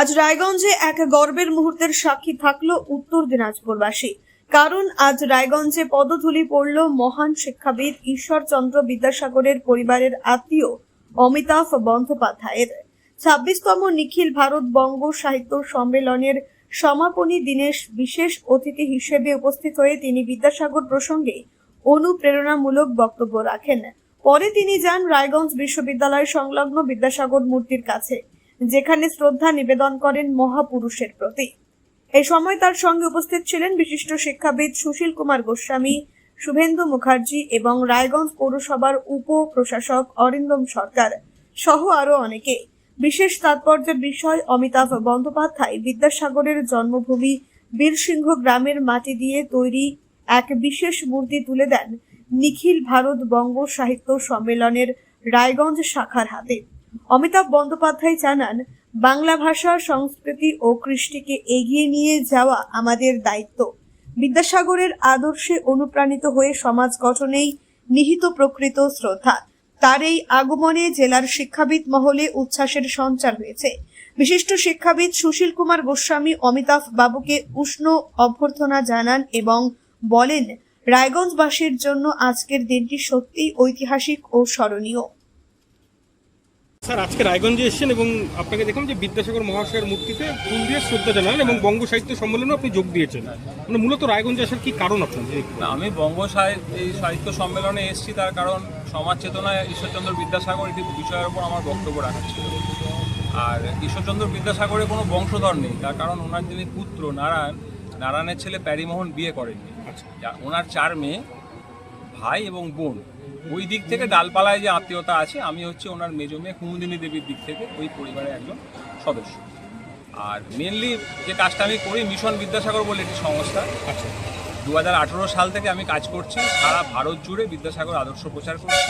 আজ রায়গঞ্জে এক গর্বের মুহূর্তের সাক্ষী থাকল উত্তর দিনাজপুরবাসী। কারণ আজ রায়গঞ্জে পদধূলি পড়ল মহান শিক্ষাবিদ ঈশ্বরচন্দ্র বিদ্যাসাগরের পরিবারের আত্মীয় অমিতাভ বন্দ্যোপাধ্যায়ের। ছাব্বিশতম নিখিল ভারত বঙ্গ সাহিত্য সম্মেলনের সমাপনী দিনের বিশেষ অতিথি হিসেবে উপস্থিত হয়ে তিনি বিদ্যাসাগর প্রসঙ্গে অনুপ্রেরণামূলক বক্তব্য রাখেন। পরে তিনি যান রায়গঞ্জ বিশ্ববিদ্যালয় সংলগ্ন বিদ্যাসাগর মূর্তির কাছে। যেখানে শ্রদ্ধা নিবেদন করেন মহাপুরুষের প্রতি। এই সময় তার সঙ্গে উপস্থিত ছিলেন বিশিষ্ট শিক্ষাবিদ সুশীল কুমার গোস্বামী, শুভেন্দু মুখার্জি এবং রায়গঞ্জ পৌরসভার উপ প্রশাসক অরিন্দম সরকার সহ আরও অনেকে। বিশেষ তাৎপর্যের বিষয় অমিতাভ বন্দ্যোপাধ্যায়। বিদ্যাসাগরের জন্মভূমি বীরসিংহ গ্রামের মাটি দিয়ে তৈরি এক বিশেষ মূর্তি তুলে দেন নিখিল ভারত বঙ্গ সাহিত্য সম্মেলনের রায়গঞ্জ শাখার হাতে। অমিতাভ বন্দ্যোপাধ্যায় জানান, বাংলা ভাষা, সংস্কৃতি ও কৃষ্টিকে এগিয়ে নিয়ে যাওয়া আমাদের দায়িত্ব। বিদ্যাসাগরের আদর্শে অনুপ্রাণিত হয়ে সমাজ গঠনেই নিহিত প্রকৃত শ্রদ্ধা। তার এই আগমনে জেলার শিক্ষাবিদ মহলে উচ্ছ্বাসের সঞ্চার হয়েছে। বিশিষ্ট শিক্ষাবিদ সুশীল কুমার গোস্বামী অমিতাভ বাবুকে উষ্ণ অভ্যর্থনা জানান এবং বলেন, রায়গঞ্জবাসীর জন্য আজকের দিনটি সত্যিই ঐতিহাসিক ও স্মরণীয়। স্যার আজকে রায়গঞ্জে এসেছেন এবং আপনাকে দেখলাম যে বিদ্যাসাগর মহাশয়ের মূর্তিতে ফুল দিয়ে শ্রদ্ধা জানালেন এবং বঙ্গ সাহিত্য সম্মেলনে আপনি যোগ দিয়েছেন। মানে মূলত রায়গঞ্জে আসার কি কারণ আপনার? আমি বঙ্গ সাহিত্য এই সাহিত্য সম্মেলনে এসেছি তার কারণ সমাজ চেতনায় ঈশ্বরচন্দ্র বিদ্যাসাগর একটি বিষয়ের উপর আমার বক্তব্য রাখা ছিল। আর ঈশ্বরচন্দ্র বিদ্যাসাগরের কোনো বংশধর নেই তার কারণ ওনার যিনি পুত্র নারায়ণ নারায়ণের ছেলে প্যারিমোহন বিয়ে করেননি। আচ্ছা। ওনার চার মেয়ে ভাই এবং বোন। ওই দিক থেকে ডালপালায় যে আত্মীয়তা আছে আমি হচ্ছে ওনার মেজো মেয়ে কুমুদিনী দেবীর দিক থেকে ওই পরিবারের একজন সদস্য। আর মেনলি যে কাজটা আমি করি মিশন বিদ্যাসাগর বলে একটি সংস্থা। আচ্ছা। দু হাজার আঠেরো সাল থেকে আমি কাজ করছি সারা ভারত জুড়ে বিদ্যাসাগর আদর্শ প্রচার করছি।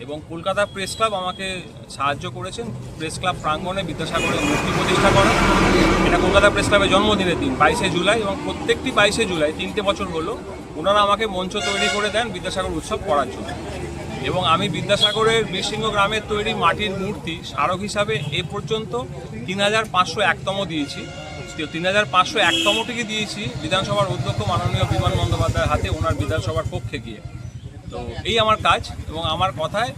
এবং কলকাতা প্রেস ক্লাব আমাকে সাহায্য করেছেন। প্রেস ক্লাব প্রাঙ্গণে বিদ্যাসাগরের মূর্তি প্রতিষ্ঠা করা। এটা কলকাতা প্রেস ক্লাবের জন্মদিনের দিন, বাইশে জুলাই এবং প্রত্যেকটি বাইশে জুলাই তিনটে বছর হলো, ওনারা আমাকে মঞ্চ তৈরি করে দেন বিদ্যাসাগর উৎসব করার জন্য। এবং আমি বিদ্যাসাগরের বীরসিংহ গ্রামের তৈরি মাটির মূর্তি স্মারক হিসাবে এ পর্যন্ত তিন হাজার পাঁচশো একতম দিয়েছি। তিন হাজার পাঁচশো একতমটিকে দিয়েছি বিধানসভার অধ্যক্ষ মাননীয় বিমান বন্দ্যোপাধ্যায়ের হাতে, ওনার বিধানসভার পক্ষে গিয়ে। তো এই আমার কাজ এবং আমার কথায়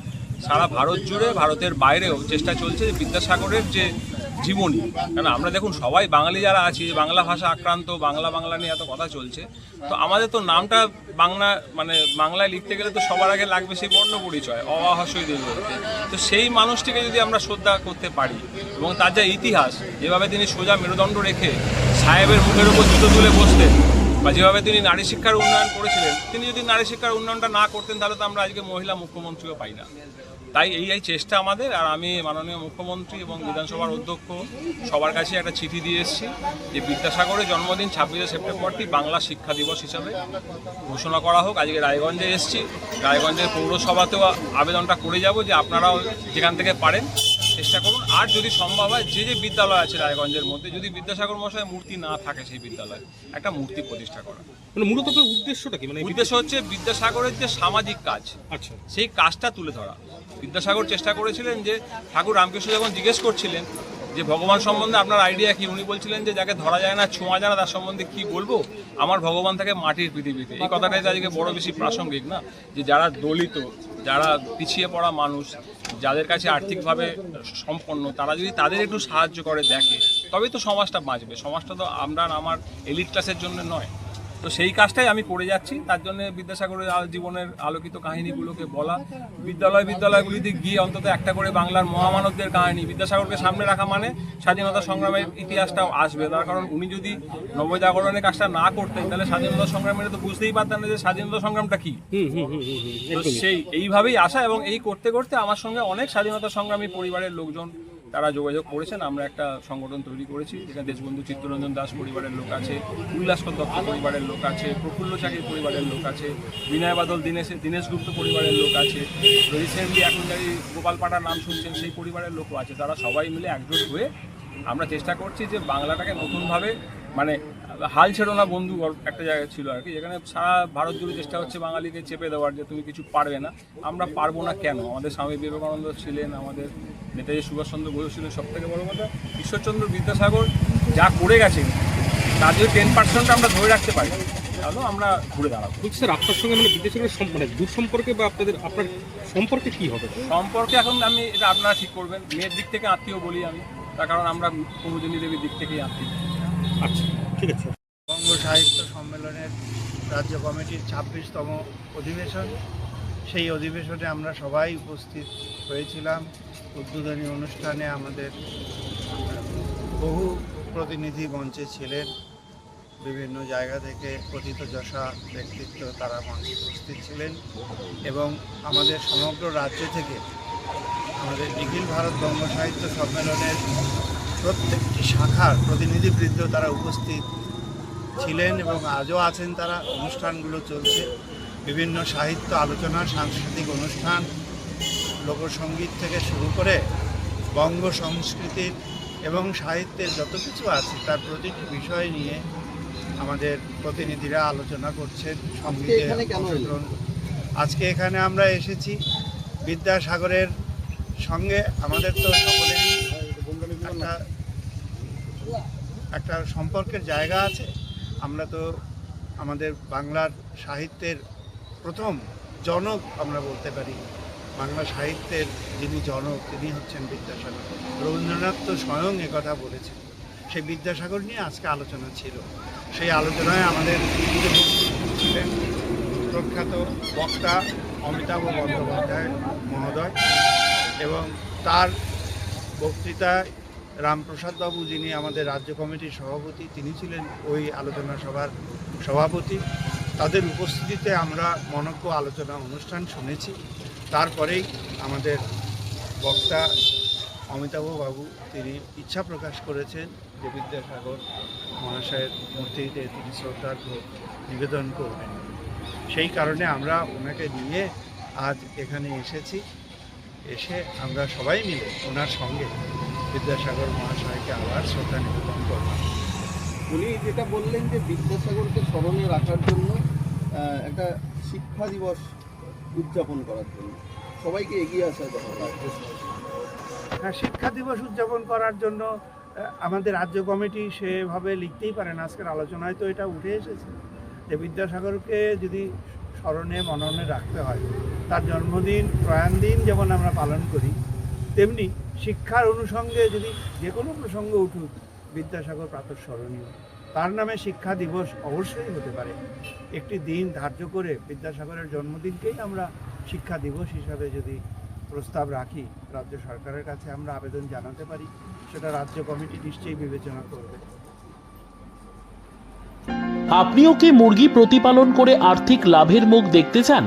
সারা ভারত জুড়ে, ভারতের বাইরেও চেষ্টা চলছে যে বিদ্যাসাগরের যে জীবনী। কেন? আমরা দেখুন, সবাই বাঙালি যারা আছি, বাংলা ভাষা আক্রান্ত, বাংলা বাংলা নিয়ে এত কথা চলছে, তো আমাদের তো নামটা বাংলা মানে বাংলায় লিখতে গেলে তো সবার আগে লাগবে সেই বর্ণ পরিচয় অবাহসই দেব তো সেই মানুষটিকে যদি আমরা শ্রদ্ধা করতে পারি, এবং তার যা ইতিহাস, যেভাবে তিনি সোজা মেরুদণ্ড রেখে সাহেবের মুখের উপর জুতো তুলে বসতেন, বা যেভাবে তিনি নারী শিক্ষার উন্নয়ন করেছিলেন, তিনি যদি নারী শিক্ষার উন্নয়নটা না করতেন, তাহলে তো আমরা আজকে মহিলা মুখ্যমন্ত্রীও পাই না। তাই এই এই চেষ্টা আমাদের। আর আমি মাননীয় মুখ্যমন্ত্রী এবং বিধানসভার অধ্যক্ষ সবার কাছে একটা চিঠি দিয়ে এসেছি যে বিদ্যাসাগরের জন্মদিন ছাব্বিশে সেপ্টেম্বরটি বাংলা শিক্ষা দিবস হিসাবে ঘোষণা করা হোক। আজকে রায়গঞ্জে এসেছি। রায়গঞ্জের পৌরসভাতেও আবেদনটা করে যাব যে আপনারাও যেখান থেকে পারেন চেষ্টা করুন। আর যদি সম্ভব হয় যে যে বিদ্যালয় আছে রায়গঞ্জের মধ্যে যদি বিদ্যাসাগর মশাই মূর্তি না থাকে সেই বিদ্যালয়ে একটা মূর্তি প্রতিষ্ঠা করা মানে মূলত উদ্দেশ্যটা কি? মানে উদ্দেশ্য হচ্ছে বিদ্যাসাগরের যে সামাজিক কাজ আচ্ছা। সেই কাজটা তুলে ধরা। বিদ্যাসাগর চেষ্টা করেছিলেন যে ঠাকুর রামকৃষ্ণ যখন জিজ্ঞেস করছিলেন যে ভগবান সম্বন্ধে আপনার আইডিয়া কি? উনি বলছিলেন যে যাকে ধরা যায় না ছোঁয়া যায় না তার সম্বন্ধে কি বলব? আমার ভগবান থাকে মাটির পৃথিবীতে। এই কথাটাই আজকে বড় বেশি প্রাসঙ্গিক না? যে যারা দলিত যারা পিছিয়ে পড়া মানুষ, যাদের কাছে আর্থিকভাবে সম্পন্ন, তারা যদি তাদের একটু সাহায্য করে, দেখে, তবেই তো সমাজটা বাঁচবে। সমাজটা তো আমরা আমার এলিট ক্লাসের জন্য নয়। তো সেই কাজটাই আমি করে যাচ্ছি। তার জন্য বিদ্যাসাগরের জীবনের আলোকিত কাহিনীগুলোকে বলা। বিদ্যালয় বিদ্যালয়গুলিতে গিয়ে অন্তত একটা করে বাংলার মহামানবদের কাহিনী বিদ্যাসাগরকে সামনে রাখা মানে স্বাধীনতা সংগ্রামের ইতিহাসটাও আসবে। তার কারণ উনি যদি নবজাগরণের কাজটা না করতেন তাহলে স্বাধীনতা সংগ্রামের তো বুঝতেই পারতেন না যে স্বাধীনতা সংগ্রামটা কি। সেই এইভাবেই আসা এবং এই করতে করতে আমার সঙ্গে অনেক স্বাধীনতা সংগ্রামী পরিবারের লোকজন তারা যোগাযোগ করেছেন। আমরা একটা সংগঠন তৈরি করেছি, যেখানে দেশবন্ধু চিত্তরঞ্জন দাস পরিবারের লোক আছে উল্লাসকর দত্ত পরিবারের লোক আছে, প্রফুল্ল চাকির পরিবারের লোক আছে, বিনয় বাদল, দীনেশ দীনেশ গুপ্ত পরিবারের লোক আছে রিসেন্টলি এখন যারি গোপাল পাটার নাম শুনছেন, সেই পরিবারের লোকও আছে। তারা সবাই মিলে একজোট হয়ে আমরা চেষ্টা করছি যে বাংলাটাকে নতুনভাবে মানে হাল ছেড়ো না বন্ধু একটা জায়গা ছিল আর কি যেখানে সারা ভারত জুড়ে চেষ্টা হচ্ছে বাঙালিকে চেপে দেওয়ার যে তুমি কিছু পারবে না আমরা পারব না কেন? আমাদের স্বামী বিবেকানন্দ ছিলেন আমাদের নেতাজি সুভাষচন্দ্র বোস ছিলেন সব থেকে বড় কথা ঈশ্বরচন্দ্র বিদ্যাসাগর যা করে গেছেন তার যদি টেন পার্সেন্ট আমরা ধরে রাখতে পারি তাহলেও আমরা ঘুরে দাঁড়াবো। বলছি স্যার আপনার সঙ্গে মানে বিদ্যাসাগরের মানে দূর সম্পর্কে বা আপনাদের আপনার সম্পর্কে কি হবে? সম্পর্কে এখন আমি এটা আপনারা ঠিক করবেন মেয়ের দিক থেকে আত্মীয় বলি আমি তার কারণ আমরা কুমুদিনী দেবীর দিক থেকেই আত্মীয়। আচ্ছা। ঠিক আছে বঙ্গ সাহিত্য সম্মেলনের রাজ্য কমিটির ছাব্বিশতম অধিবেশন। সেই অধিবেশনে আমরা সবাই উপস্থিত হয়েছিলাম। উদ্বোধনী অনুষ্ঠানে আমাদের বহু প্রতিনিধি মঞ্চে ছিলেন। বিভিন্ন জায়গা থেকে কথিত যশা ব্যক্তিত্ব তারা মঞ্চে উপস্থিত ছিলেন এবং আমাদের সমগ্র রাজ্য থেকে আমাদের নিখিল ভারত বঙ্গ সাহিত্য সম্মেলনের প্রত্যেকটি শাখার প্রতিনিধিবৃন্দ তারা উপস্থিত ছিলেন এবং আজও আছেন তারা। অনুষ্ঠানগুলো চলছে। বিভিন্ন সাহিত্য আলোচনা সাংস্কৃতিক অনুষ্ঠান লোকসঙ্গীত থেকে শুরু করে বঙ্গ সংস্কৃতির এবং সাহিত্যের যত কিছু আছে তার প্রতিটি বিষয় নিয়ে আমাদের প্রতিনিধিরা আলোচনা করছেন সঙ্গীতে অংশগ্রহণ। আজকে এখানে আমরা এসেছি বিদ্যাসাগরের সঙ্গে। আমাদের তো সকলেরই একটা একটা সম্পর্কের জায়গা আছে। আমরা তো আমাদের বাংলার সাহিত্যের প্রথম জনক আমরা বলতে পারি। বাংলা সাহিত্যের যিনি জনক, তিনি হচ্ছেন বিদ্যাসাগর। রবীন্দ্রনাথ তো স্বয়ং কথা বলেছেন। সেই বিদ্যাসাগর নিয়ে আজকে আলোচনা ছিল। সেই আলোচনায় আমাদের ছিলেন প্রখ্যাত বক্তা অমিতাভ বন্দ্যোপাধ্যায় মহোদয় এবং তার বক্তৃতায় রামপ্রসাদ বাবু যিনি আমাদের রাজ্য কমিটির সভাপতি, তিনি ছিলেন ওই আলোচনা সভার সভাপতি। তাদের উপস্থিতিতে আমরা মনজ্ঞ আলোচনা অনুষ্ঠান শুনেছি। তারপরেই আমাদের বক্তা অমিতাভ বাবু, তিনি ইচ্ছা প্রকাশ করেছেন যে বিদ্যাসাগর মহাশয়ের মূর্তিতে তিনি শ্রদ্ধার্ঘ নিবেদন করবেন। সেই কারণে আমরা ওনাকে নিয়ে আজ এখানে এসেছি। এসে আমরা সবাই মিলে ওনার সঙ্গে বিদ্যাসাগর মহাশয়কে আবার শ্রদ্ধা নিবেদন করলাম। উনি যেটা বললেন যে বিদ্যাসাগরকে স্মরণে রাখার জন্য একটা শিক্ষা দিবস উদযাপন করার জন্য। সবাইকে এগিয়ে আসা দরকার হ্যাঁ শিক্ষা দিবস উদযাপন করার জন্য আমাদের রাজ্য কমিটি সেভাবে লিখতেই পারেন আজকের আলোচনায় তো এটা উঠে এসেছে। যে বিদ্যাসাগরকে যদি স্মরণে মননে রাখতে হয় তার জন্মদিন প্রয়াণ দিন যেমন আমরা পালন করি, তেমনি শিক্ষার অনুষঙ্গে যদি যে কোনো প্রসঙ্গ উঠুক, বিদ্যাসাগর প্রাতঃস্মরণীয় তার নামে শিক্ষা দিবস অবশ্যই হতে পারে। একটি দিন ধার্য করে বিদ্যাসাগরের জন্মদিনকেই আমরা শিক্ষা দিবস হিসাবে যদি প্রস্তাব রাখি, রাজ্য সরকারের কাছে আমরা আবেদন জানাতে পারি, সেটা রাজ্য কমিটি নিশ্চয়ই বিবেচনা করবে। আপনিও কি মুরগি প্রতিপালন করে আর্থিক লাভের মুখ দেখতে চান?